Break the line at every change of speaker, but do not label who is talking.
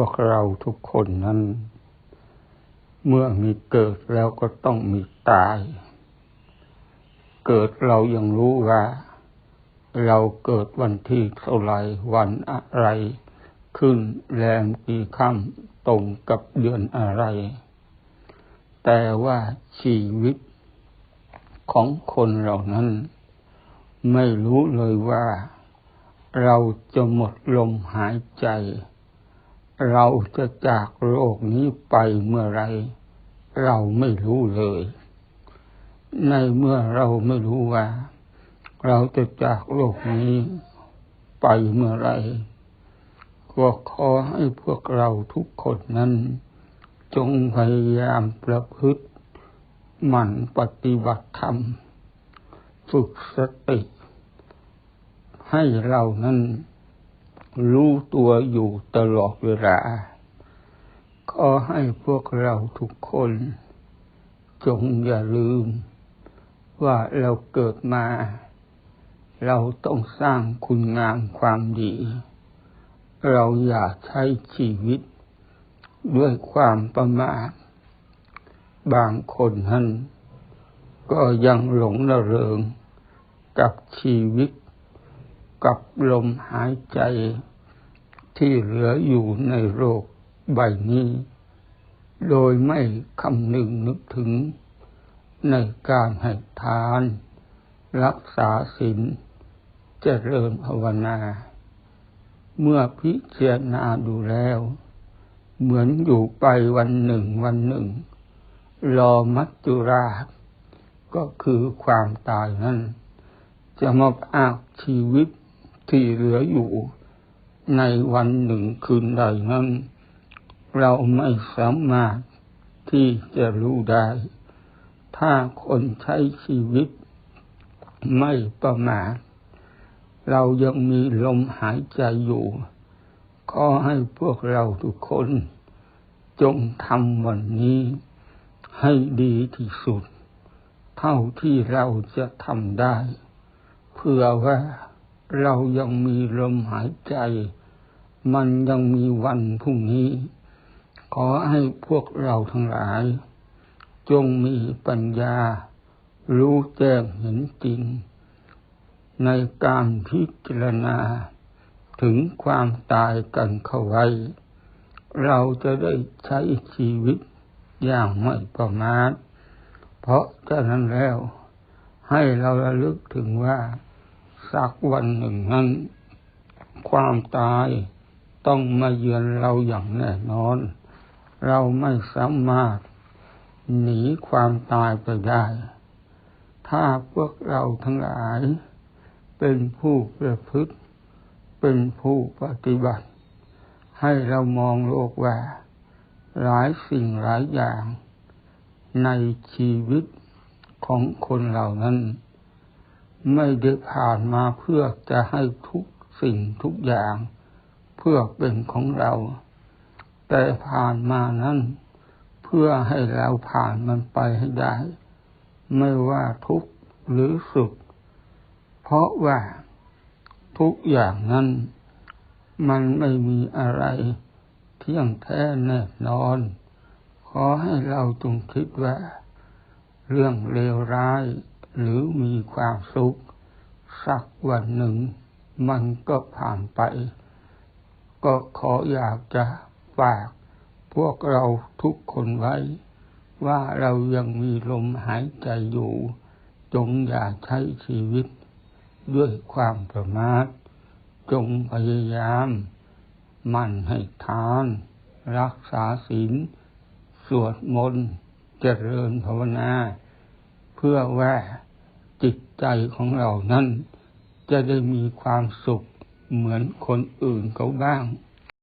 วกเราทุกคนนั้น เมื่อมีเกิดแล้วก็ต้องมีตาย เกิดเรายังรู้ว่า เราเกิดวันที่เท่าไรวันอะไร ขึ้นแรมกี่ค่ำตรงกับเดือนอะไร แต่ว่าชีวิตของคนเหล่านั้น ไม่รู้เลยว่า เราจะหมดลมหายใจ เราจะจากโลกนี้ไปเมื่อไร เราไม่รู้เลย ในเมื่อเราไม่รู้ว่า เราจะจากโลกนี้ไปเมื่อไรก็ขอให้พวกเราทุกคนนั้น จงพยายามประพฤติหมั่นปฏิบัติธรรม ฝึกสติ ให้เรานั้น รู้ตัวอยู่ตลอดเวลาขอให้พวกเราทุกคน จงอย่าลืม ว่าเราเกิดมา เราต้องสร้างคุณงามความดี เราอย่าใช้ชีวิต ด้วยความประมาท บางคนนั้นก็ยังหลงระเริงกับชีวิต กับลมหายใจ ที่เหลืออยู่ในโลกใบนี้ โดยไม่คำนึงนึกถึงในการให้ทาน รักษาศีลเจริญภาวนา เมื่อพิจารณาดูแล้ว เหมือนอยู่ไปวันหนึ่งวันหนึ่ง รอมัจจุราช ก็คือความตายนั้น จะมาอากชีวิตที่เหลืออยู่ ในวันหนึ่งคืนใดนั้น เราไม่สามารถที่จะรู้ได้ ถ้าคนใช้ชีวิตไม่ประมาทเรายังมีลมหายใจอยู่ขอให้พวกเราทุกคน จงทำวันนี้ ให้ดีที่สุด เท่าที่เราจะทำได้ เพื่อว่าเรายังมีลมหายใจ มันยังมีวันพรุ่งนี้ ขอให้พวกเราทั้งหลาย จงมีปัญญา รู้แจ้งเห็นจริง ในการพิจารณา ถึงความตายกันเข้าไว้ เราจะได้ใช้ชีวิตอย่างไม่ประมาทเพราะฉะนั้นแล้ว ให้เราระลึกถึงว่า สักวันหนึ่งนั้น ความตาย ต้องมาเยือนเราอย่างแน่นอน เราไม่สามารถหนีความตายไปได้ ถ้าพวกเราทั้งหลาย เป็นผู้ประพฤติ เป็นผู้ปฏิบัติ ให้เรามองโลกว่า หลายสิ่งหลายอย่าง ในชีวิตของคนเหล่านั้น ไม่ได้ผ่านมาเพื่อจะให้ทุกสิ่งทุกอย่าง พื่อเป็นของเรา แต่ผ่านมานั้น เพื่อให้เราผ่านมันไปให้ได้ ไม่ว่าทุกข์หรือสุข เพราะว่าทุกอย่างนั้น มันไม่มีอะไรเที่ยงแท้แน่นอน ขอให้เราจงคิดว่า เรื่องเลวร้ายหรือมีความสุข สักวันหนึ่ง มันก็ผ่านไป ก็ขออยากจะฝากพวกเราทุกคนไว้ ว่าเรายังมีลมหายใจอยู่ จงอย่าใช้ชีวิต ด้วยความประมาทจงพยายามมั่นให้ทาน รักษาศีลสวดมนต์เจริญภาวนา เพื่อว่าจิตใจของเรานั้น จะได้มีความสุข เหมือนคนอื่นเขาบ้าง